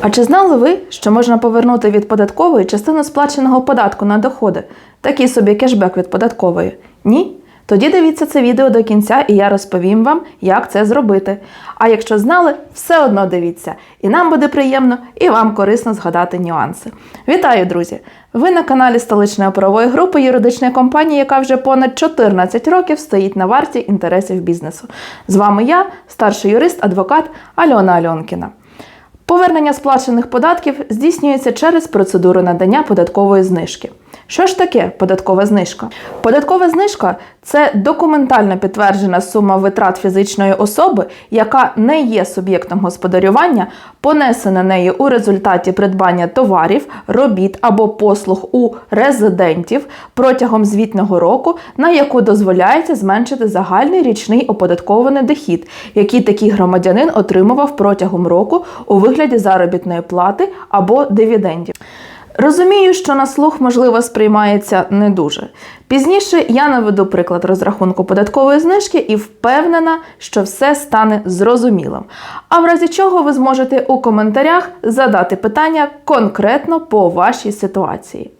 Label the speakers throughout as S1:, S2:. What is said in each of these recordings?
S1: А чи знали ви, що можна повернути від податкової частину сплаченого податку на доходи? Такий собі кешбек від податкової? Ні? Тоді дивіться це відео до кінця, і я розповім вам, як це зробити. А якщо знали, все одно дивіться. І нам буде приємно, і вам корисно згадати нюанси. Вітаю, друзі! Ви на каналі столичної правової групи юридичної компанії, яка вже понад 14 років стоїть на варті інтересів бізнесу. З вами я, старший юрист, адвокат Альона Альонкіна. Повернення сплачених податків здійснюється через процедуру надання податкової знижки. Що ж таке податкова знижка? Податкова знижка це документально підтверджена сума витрат фізичної особи, яка не є суб'єктом господарювання, понесена нею у результаті придбання товарів, робіт або послуг у резидентів протягом звітного року, на яку дозволяється зменшити загальний річний оподаткований дохід, який такий громадянин отримував протягом року у вигляді заробітної плати або дивідендів. Розумію, що на слух, можливо, сприймається не дуже. Пізніше я наведу приклад розрахунку податкової знижки і впевнена, що все стане зрозумілим. А в разі чого ви зможете у коментарях задати питання конкретно по вашій ситуації.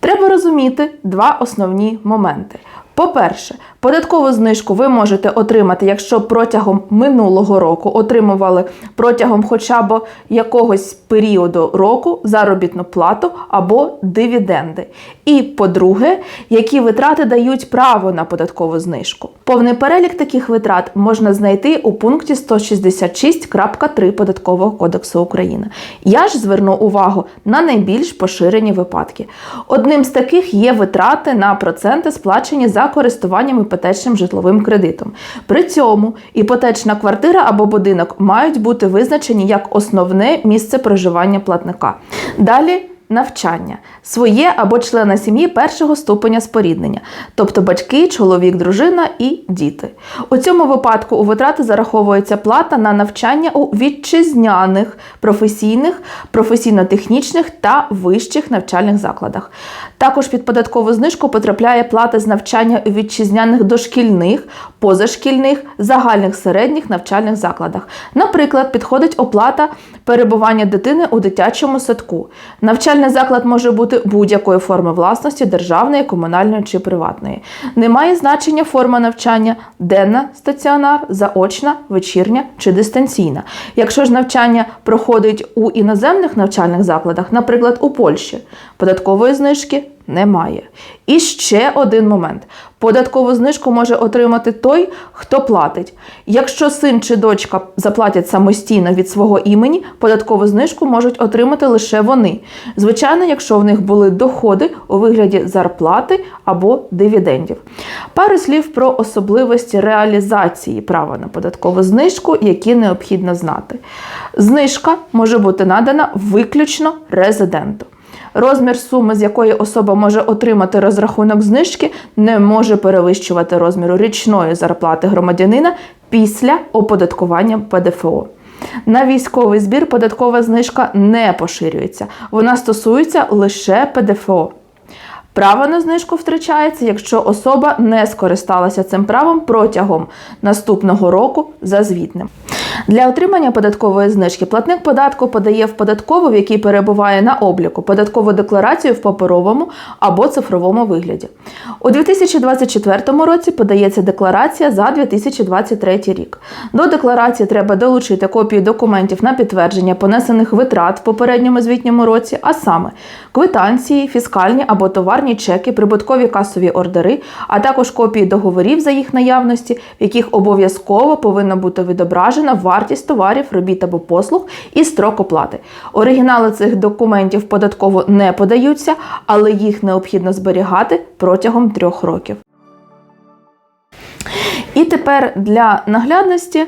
S1: Треба розуміти два основні моменти. По-перше, податкову знижку ви можете отримати, якщо протягом минулого року отримували протягом хоча б якогось періоду року заробітну плату або дивіденди. І по-друге, які витрати дають право на податкову знижку. Повний перелік таких витрат можна знайти у пункті 166.3 Податкового кодексу України. Я ж зверну увагу на найбільш поширені випадки. Одним з таких є витрати на проценти, сплачені за користуванням іпотечним житловим кредитом. При цьому іпотечна квартира або будинок мають бути визначені як основне місце проживання платника. Далі навчання своє або члена сім'ї першого ступеня споріднення, тобто батьки, чоловік, дружина і діти. У цьому випадку у витрати зараховується плата на навчання у вітчизняних професійних, професійно-технічних та вищих навчальних закладах. Також під податкову знижку потрапляє плата з навчання у вітчизняних дошкільних, позашкільних, загальних середніх навчальних закладах. Наприклад, підходить оплата перебування дитини у дитячому садку. Навчальний заклад може бути будь-якої форми власності державної, комунальної чи приватної. Немає значення форма навчання денна, стаціонар, заочна, вечірня чи дистанційна. Якщо ж навчання проходить у іноземних навчальних закладах, наприклад, у Польщі, податкової знижки немає. І ще один момент: податкову знижку може отримати той, хто платить. Якщо син чи дочка заплатять самостійно від свого імені, податкову знижку можуть отримати лише вони. Звичайно, якщо в них були доходи у вигляді зарплати або дивідендів. Пару слів про особливості реалізації права на податкову знижку, які необхідно знати. Знижка може бути надана виключно резиденту. Розмір суми, з якої особа може отримати розрахунок знижки, не може перевищувати розміру річної зарплати громадянина після оподаткування ПДФО. На військовий збір податкова знижка не поширюється, вона стосується лише ПДФО. Право на знижку втрачається, якщо особа не скористалася цим правом протягом наступного року за звітним. Для отримання податкової знижки платник податку подає в податкову, в якій перебуває на обліку, податкову декларацію в паперовому або цифровому вигляді. У 2024 році подається декларація за 2023 рік. До декларації треба долучити копію документів на підтвердження понесених витрат в попередньому звітньому році, а саме квитанції, фіскальні або товарні чеки, прибуткові касові ордери, а також копії договорів за їх наявності, в яких обов'язково повинна бути відображена вартість товарів, робіт або послуг і строк оплати. Оригінали цих документів податково не подаються, але їх необхідно зберігати протягом трьох років. І тепер для наглядності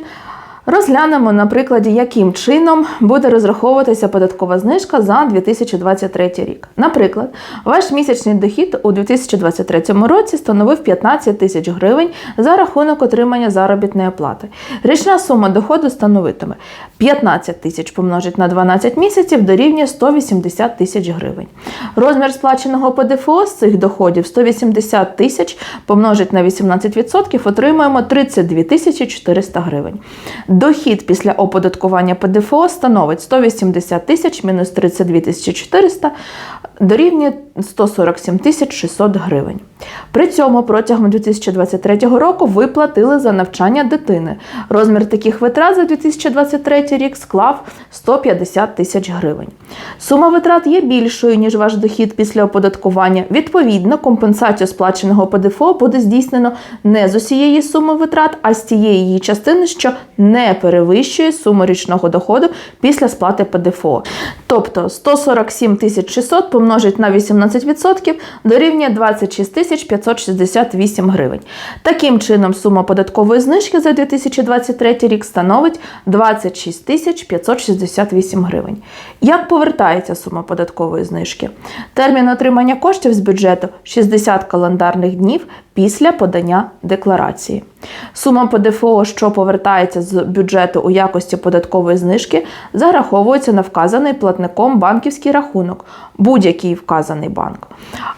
S1: розглянемо на прикладі, яким чином буде розраховуватися податкова знижка за 2023 рік. Наприклад, ваш місячний дохід у 2023 році становив 15 тисяч гривень за рахунок отримання заробітної плати. Річна сума доходу становитиме 15 тисяч помножить на 12 місяців дорівнює 180 тисяч гривень. Розмір сплаченого ПДФО з цих доходів 180 тисяч помножить на 18%, отримуємо 32 тисячі 400 гривень. Дохід після оподаткування ПДФО становить 180 тисяч мінус 32 тисячі 400 дорівнює 147 тисяч 600 гривень. При цьому протягом 2023 року ви платили за навчання дитини. Розмір таких витрат за 2023 рік склав 150 тисяч гривень. Сума витрат є більшою, ніж ваш дохід після оподаткування. Відповідно, компенсацію сплаченого ПДФО буде здійснено не з усієї суми витрат, а з тієї її частини, що не перевищує суму річного доходу після сплати ПДФО. Тобто 147 тисяч 600 помножить на 18% дорівнює 26 568 гривень. Таким чином, сума податкової знижки за 2023 рік становить 26 568 гривень. Як повертається сума податкової знижки? Термін отримання коштів з бюджету 60 календарних днів після подання декларації. Сума ПДФО, що повертається з бюджету у якості податкової знижки, зараховується на вказаний платником банківський рахунок, будь-який вказаний банк,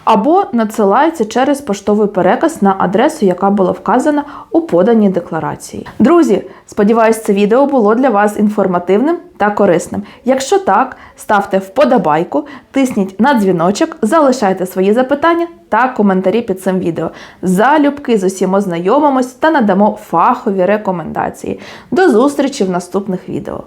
S1: або надсилається через поштовий переказ на адресу, яка була вказана у поданій декларації. Друзі, сподіваюсь, це відео було для вас інформативним та корисним. Якщо так, ставте вподобайку, тисніть на дзвіночок, залишайте свої запитання та коментарі під цим відео. Залюбки з усім ознайомимось та надамо фахові рекомендації. До зустрічі в наступних відео.